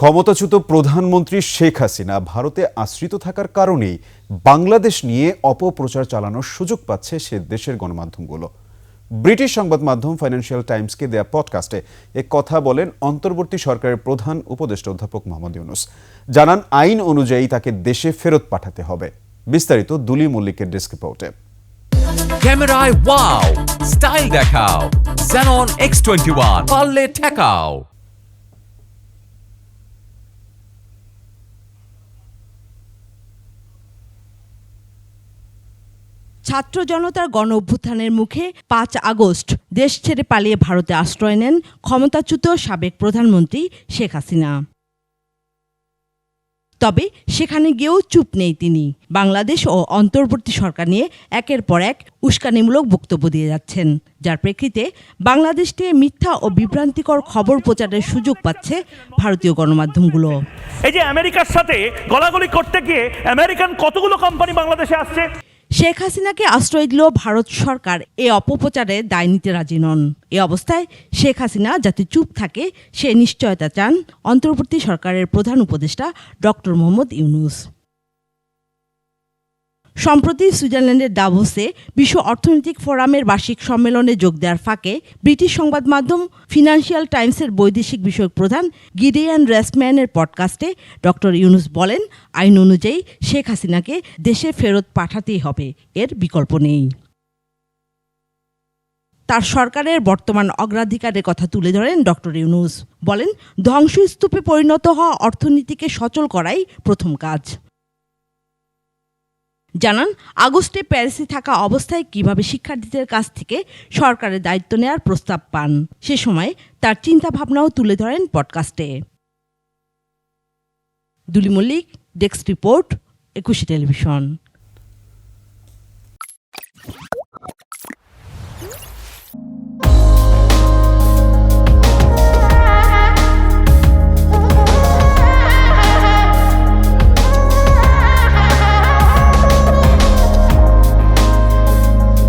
ক্ষমতাচ্যুত প্রধানমন্ত্রী শেখ হাসিনা ভারতে আশ্রিত থাকার কারণেই বাংলাদেশ নিয়ে অপপ্রচার চালানোর সুযোগ পাচ্ছে সে দেশের গণমাধ্যমগুলো। ব্রিটিশ সংবাদ মাধ্যম ফাইন্যান্সিয়াল টাইমসকে দেয়া পডকাস্টে এ কথা বলেন অন্তর্বর্তী সরকারের প্রধান উপদেষ্টা অধ্যাপক মোহাম্মদ ইউনুস। জানান, আইন অনুযায়ী তাকে দেশে ফেরত পাঠাতে হবে। বিস্তারিত দুলি মল্লিকের ডেস্ক রিপোর্টে। ক্যামেরায় ওয়াও স্টাইল দেখাও, Xenon X21 পারলে ঠেকাও। ছাত্র জনতার গণ অভ্যুত্থানের মুখে পাঁচ আগস্ট দেশ ছেড়ে পালিয়ে ভারতে আশ্রয় নেন ক্ষমতাচ্যুত সাবেক প্রধানমন্ত্রী শেখ হাসিনা। তবে সেখানে গিয়েও চুপ নেই তিনি। বাংলাদেশ ও অন্তর্বর্তী সরকার নিয়ে একের পর এক উস্কানিমূলক বক্তব্য দিয়ে যাচ্ছেন। যার প্রেক্ষিতে বাংলাদেশ নিয়ে মিথ্যা ও বিভ্রান্তিকর খবর প্রচারের সুযোগ পাচ্ছে ভারতীয় গণমাধ্যমগুলো। এই যে আমেরিকার সাথে গলাগলি করতে গিয়ে আমেরিকান কতগুলো কোম্পানি বাংলাদেশে আসছে? শেখ হাসিনাকে আশ্রয় দিল ভারত সরকার। এ অপপ্রচারে দায় নিতে রাজি নন। এ অবস্থায় শেখ হাসিনা যাতে চুপ থাকে, সে নিশ্চয়তা চান। অন্তর্বর্তী সরকারের প্রধান উপদেষ্টা ডক্টর মোহাম্মদ ইউনুস। সম্প্রতি সুইজারল্যান্ডের দাভোসে বিশ্ব অর্থনৈতিক ফোরামের বার্ষিক সম্মেলনে যোগ দেওয়ার ফাঁকে ব্রিটিশ সংবাদ মাধ্যম ফিনান্সিয়াল টাইমসের বৈদেশিক বিষয়ক প্রধান গিডিয়ান রেসম্যানের পডকাস্টে ডক্টর ইউনুস বলেন, আইন অনুযায়ী শেখ হাসিনাকে দেশে ফেরত পাঠাতেই হবে, এর বিকল্প নেই। তার সরকারের বর্তমান অগ্রাধিকারের কথা তুলে ধরেন ডক্টর ইউনুস। বলেন, ধ্বংসস্তূপে পরিণত হওয়া অর্থনীতিকে সচল করাই প্রথম কাজ। জানান, আগস্টে প্যারিসে থাকা অবস্থায় কীভাবে শিক্ষার্থীদের কাছ থেকে সরকারের দায়িত্ব নেওয়ার প্রস্তাব পান, সে সময় তার চিন্তা ভাবনাও তুলে ধরেন পডকাস্টে। Duli Mallick, desk report, Ekushey television.